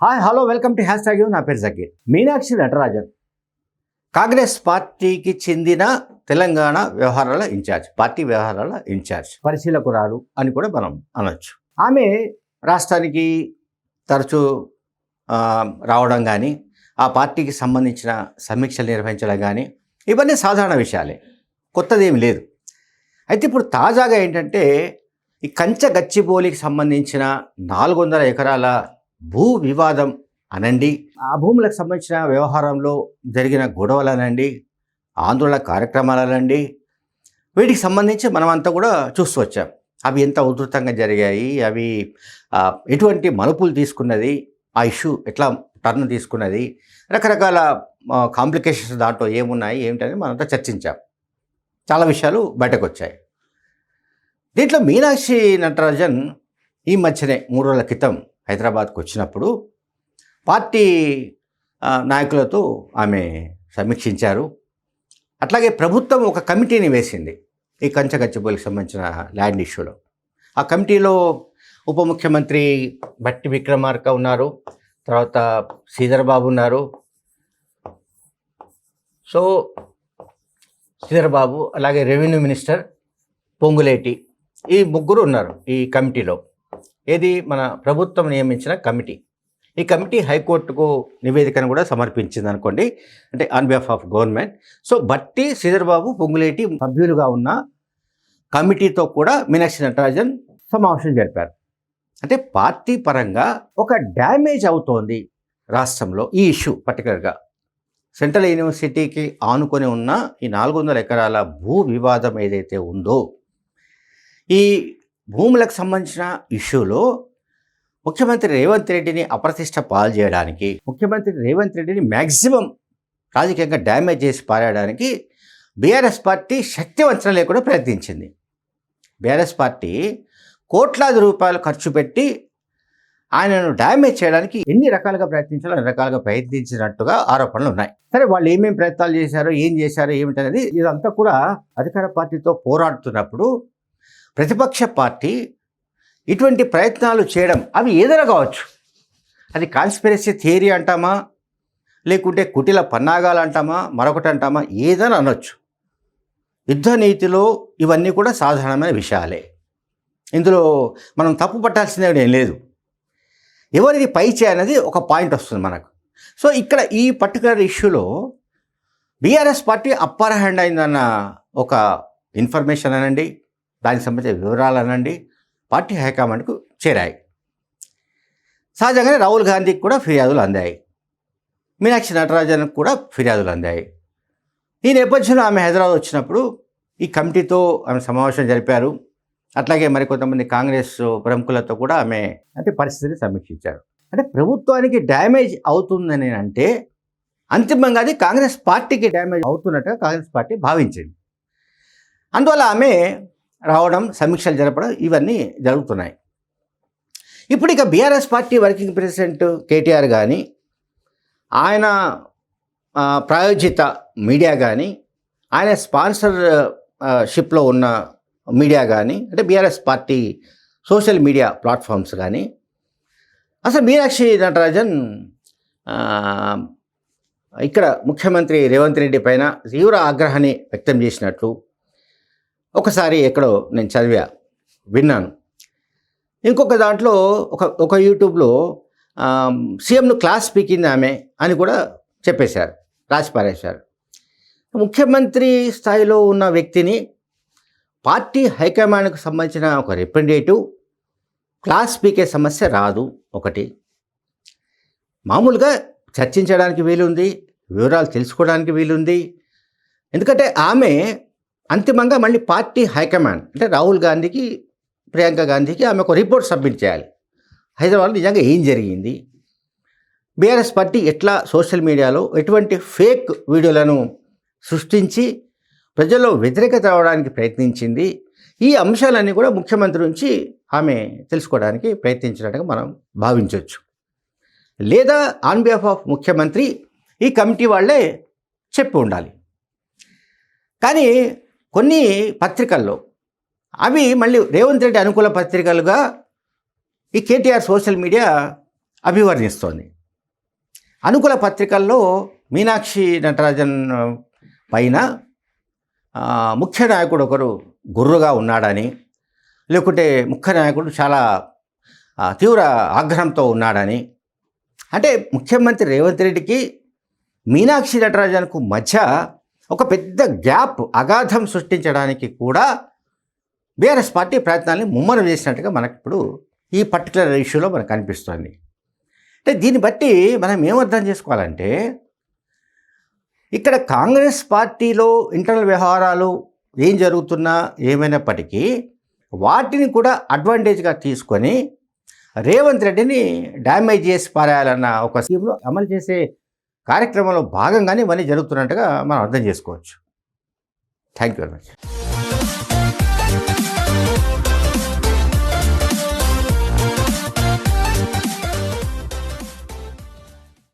Hi hello welcome to hashtag నా పేరు జకీర్ మీనాక్షి నటరాజన్. కాంగ్రెస్ పార్టీకి చెందిన తెలంగాణ వ్యవహారాల ఇన్ఛార్జ్ పార్టీ వ్యవహారాల ఇన్ఛార్జ్ పరిశీలకురాలు అని కూడా మనం అనొచ్చు. ఆమె రాష్ట్రానికి తరచూ రావడం కానీ ఆ పార్టీకి సంబంధించిన సమీక్షలు నిర్వహించడం కానీ ఇవన్నీ సాధారణ విషయాలే. కొత్తదేమి లేదు. అయితే ఇప్పుడు తాజాగా ఏంటంటే ఈ కంచె గచ్చిబోలికి సంబంధించిన నాలుగు వందల ఎకరాల భూ వివాదం అనండి. ఆ భూములకు సంబంధించిన వ్యవహారంలో జరిగిన గొడవలనండి ఆందోళన కార్యక్రమాలనండి. వీటికి సంబంధించి మనమంతా కూడా చూస్తూ వచ్చాం. అవి ఎంత ఉధృతంగా జరిగాయి అవి ఎటువంటి మలుపులు తీసుకున్నది ఆ ఇష్యూ ఎట్లా టర్న్ తీసుకున్నది రకరకాల కాంప్లికేషన్స్ దాంట్లో ఏమున్నాయి ఏమిటని మనంతా చర్చించాం. చాలా విషయాలు బయటకు వచ్చాయి దీంట్లో మీనాక్షి నటరాజన్ ఈ మధ్యనే మూడు రోజుల క్రితం హైదరాబాద్కు వచ్చినప్పుడు పార్టీ నాయకులతో ఆమె సమీక్షించారు. అట్లాగే ప్రభుత్వం ఒక కమిటీని వేసింది. ఈ కంచగచ్చిబోలికి సంబంధించిన ల్యాండ్ ఇష్యూలో. ఆ కమిటీలో ఉప ముఖ్యమంత్రి బట్టి విక్రమార్క ఉన్నారు. తర్వాత శ్రీధర్ బాబు ఉన్నారు. సో శ్రీధర్ బాబు అలాగే రెవెన్యూ మినిస్టర్ పొంగులేటి ఈ ముగ్గురు ఉన్నారు ఈ కమిటీలో. ఏది? మన ప్రభుత్వం నియమించిన కమిటీ. ఈ కమిటీ హైకోర్టుకు నివేదికను కూడా సమర్పించింది అనుకోండి అంటే on behalf of government so బట్టి శ్రీధర్బాబు పొంగులేటి సభ్యులుగా ఉన్న కమిటీతో కూడా మీనాక్షి నటరాజన్ సమావేశం జరిపారు. అంటే పార్టీ పరంగా ఒక డ్యామేజ్ అవుతోంది రాష్ట్రంలో ఈ ఇష్యూ పర్టికులర్గా. సెంట్రల్ యూనివర్సిటీకి ఆనుకొని ఉన్న ఈ నాలుగు వందల ఎకరాల భూ వివాదం ఏదైతే ఉందో ఈ భూములకు సంబంధించిన ఇష్యూలో ముఖ్యమంత్రి రేవంత్ రెడ్డిని అప్రతిష్ట పాలు చేయడానికి ముఖ్యమంత్రి రేవంత్ రెడ్డిని మ్యాక్సిమం రాజకీయంగా డ్యామేజ్ చేసి పారేయడానికి బీఆర్ఎస్ పార్టీ శక్తివంచన లేకుండా ప్రయత్నించింది. బీఆర్ఎస్ పార్టీ కోట్లాది రూపాయలు ఖర్చు పెట్టి ఆయనను డ్యామేజ్ చేయడానికి ఎన్ని రకాలుగా ప్రయత్నించాలో అన్ని రకాలుగా ప్రయత్నించినట్టుగా ఆరోపణలు ఉన్నాయి. సరే వాళ్ళు ఏమేమి ప్రయత్నాలు చేశారో ఏం చేశారో ఏమిటనేది ఇదంతా కూడా అధికార పార్టీతో పోరాడుతున్నప్పుడు ప్రతిపక్ష పార్టీ ఇటువంటి ప్రయత్నాలు చేయడం అవి ఏదైనా కావచ్చు. అది కాన్స్పిరసీ థియరీ అంటామా? లేకుంటే కుటిల పన్నాగాలు అంటామా? మరొకటి అంటామా? ఏదైనా అనొచ్చు. యుద్ధ నీతిలో ఇవన్నీ కూడా సాధారణమైన విషయాలే. ఇందులో మనం తప్పు పట్టాల్సిందే ఏం లేదు. ఎవరిది పై అనేది ఒక పాయింట్ వస్తుంది మనకు. సో ఇక్కడ ఈ పర్టికులర్ ఇష్యూలో బీఆర్ఎస్ పార్టీ అప్పర్ హ్యాండ్ అయిందన్న ఒక ఇన్ఫర్మేషన్ అనండి. దానికి సంబంధించిన వివరాలు అనండి పార్టీ హైకమాండ్కు చేరాయి. సహజంగానే రాహుల్ గాంధీకి కూడా ఫిర్యాదులు అందాయి. మీనాక్షి నటరాజన్కు కూడా ఫిర్యాదులు అందాయి. ఈ నేపథ్యంలో ఆమె హైదరాబాద్ వచ్చినప్పుడు ఈ కమిటీతో ఆమె సమావేశం జరిపారు. అట్లాగే మరికొంతమంది కాంగ్రెస్ ప్రముఖులతో కూడా ఆమె అంటే పరిస్థితిని సమీక్షించారు. అంటే ప్రభుత్వానికి డ్యామేజ్ అవుతుందని అంటే అంతిమంగా అది కాంగ్రెస్ పార్టీకి డ్యామేజ్ అవుతున్నట్టుగా కాంగ్రెస్ పార్టీ భావించింది. అందువల్ల ఆమె రావడం సమీక్షలు జరపడం ఇవన్నీ జరుగుతున్నాయి. ఇప్పుడు ఇక BRS party working president KTR కానీ ఆయన ప్రాయోజిత మీడియా కానీ ఆయన స్పాన్సర్ షిప్లో ఉన్న మీడియా కానీ అంటే BRS party social media platforms కానీ అసలు మీనాక్షి నటరాజన్ ఇక్కడ ముఖ్యమంత్రి రేవంత్ రెడ్డి పైన తీవ్ర ఆగ్రహాన్ని వ్యక్తం చేసినట్లు ఒకసారి ఎక్కడో నేను చదివా విన్నాను. ఇంకొక దాంట్లో ఒక ఒక యూట్యూబ్లో సీఎంను క్లాస్ పీకింది ఆమె అని కూడా చెప్పేశారు రాసి పారేశారు. ముఖ్యమంత్రి స్థాయిలో ఉన్న వ్యక్తిని పార్టీ హైకమాండ్కు సంబంధించిన ఒక రిప్రజెంటేటివ్ క్లాస్ పీకే సమస్య రాదు ఒకటి. మామూలుగా చర్చించడానికి వీలుంది వివరాలు తెలుసుకోవడానికి వీలుంది. ఎందుకంటే ఆమె అంతిమంగా మళ్ళీ పార్టీ హైకమాండ్ అంటే రాహుల్ గాంధీకి ప్రియాంక గాంధీకి ఆమె ఒక రిపోర్ట్ సబ్మిట్ చేయాలి. హైదరాబాద్లో నిజంగా ఏం జరిగింది? బీఆర్ఎస్ పార్టీ ఎట్లా సోషల్ మీడియాలో ఎటువంటి ఫేక్ వీడియోలను సృష్టించి ప్రజల్లో వ్యతిరేకత రావడానికి ప్రయత్నించింది? ఈ అంశాలన్నీ కూడా ముఖ్యమంత్రి నుంచి ఆమె తెలుసుకోవడానికి ప్రయత్నించినట్టుగా మనం భావించవచ్చు లేదా ఆన్ బిహాఫ్ ఆఫ్ ముఖ్యమంత్రి ఈ కమిటీ వాళ్ళే చెప్పి ఉండాలి. కానీ కొన్ని పత్రికల్లో. అవి మళ్ళీ రేవంత్ రెడ్డి అనుకూల పత్రికలుగా ఈ కేటీఆర్ సోషల్ మీడియా అభివర్ణిస్తోంది. అనుకూల పత్రికల్లో మీనాక్షి నటరాజన్ పైన ముఖ్య నాయకుడు ఒకరు గుర్రుగా ఉన్నాడని లేకుంటే ముఖ్య నాయకుడు చాలా తీవ్ర ఆగ్రహంతో ఉన్నాడని. అంటే ముఖ్యమంత్రి రేవంత్ రెడ్డికి మీనాక్షి నటరాజన్కు మధ్య ఒక పెద్ద గ్యాప్ అగాధం సృష్టించడానికి కూడా బీఆర్ఎస్ పార్టీ ప్రయత్నాన్ని ముమ్మరం చేసినట్టుగా మనకి ఇప్పుడు ఈ పర్టికులర్ ఇష్యూలో మనకు కనిపిస్తుంది. అంటే దీన్ని బట్టి మనం ఏమర్థం చేసుకోవాలంటే ఇక్కడ కాంగ్రెస్ పార్టీలో ఇంటర్నల్ వ్యవహారాలు ఏం జరుగుతున్నా ఏమైనప్పటికీ వాటిని కూడా అడ్వాంటేజ్గా తీసుకొని రేవంత్ రెడ్డిని డ్యామేజ్ చేసి పారేయాలన్న ఒక స్కీమ్లో అమలు చేసే కార్యక్రమంలో భాగంగానే ఇవన్నీ జరుగుతున్నట్టుగా మనం అర్థం చేసుకోవచ్చు. Thank you very much